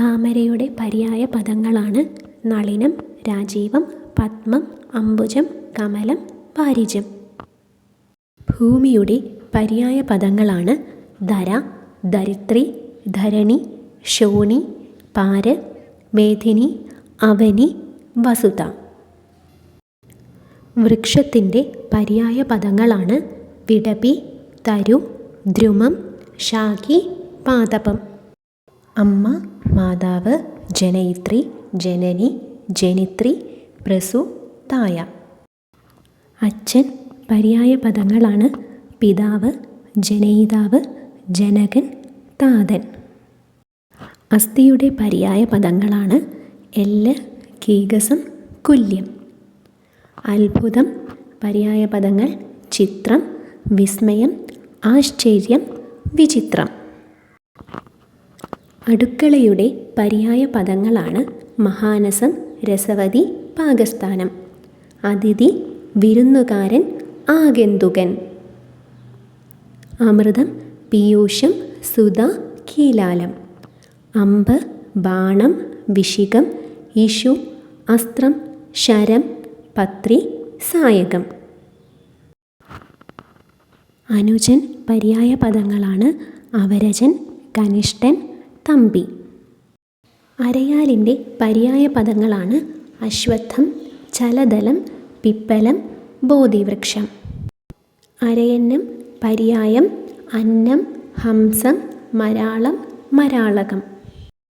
താമരയുടെ പര്യായ പദങ്ങളാണ് നളിനം രാജീവം പത്മം അംബുജം കമലം പാരിജം ഭൂമിയുടെ പര്യായ പദങ്ങളാണ് ധര ധരിത്രി ധരണി ശോണി പാര് മേധിനി അവനി വസുത. വൃക്ഷത്തിന്റെ പര്യായ പദങ്ങളാണ് വിടപി തരു ദ്രുമം ശാഖി പാദപം അമ്മ മാതാവ് ജനയിത്രി ജനനി ജനിത്രി പ്രസു തായ. അച്ഛൻ പര്യായ പദങ്ങളാണ്. പിതാവ് ജനയിതാവ് ജനകൻ താതൻ. അസ്ഥിയുടെ പര്യായ പദങ്ങളാണ് എല്ല് കീകസം കുല്യം. അത്ഭുതം പര്യായ പദങ്ങൾ ചിത്രം വിസ്മയം ആശ്ചര്യം വിചിത്രം. അടുക്കളയുടെ പര്യായ പദങ്ങളാണ് മഹാനസം രസവതി പാകസ്ഥാനം. അതിഥി വിരുന്നുകാരൻ ആഗന്തുകൻ. അമൃതം പീയൂഷം സുധ കീലാലം. അമ്പ് ബാണം വിഷികം ഇഷു അസ്ത്രം ശരം പത്രി സായകം. അനുജൻ പര്യായ പദങ്ങളാണ് അവരജൻ കനിഷ്ഠൻ തമ്പി. അരയാലിന്റെ പര്യായ പദങ്ങളാണ് അശ്വത്ഥം ചലതലം പിപ്പലം ബോധിവൃക്ഷം. അരയന്നം പര്യായം അന്നം ഹംസം മരാളം മരാളകം.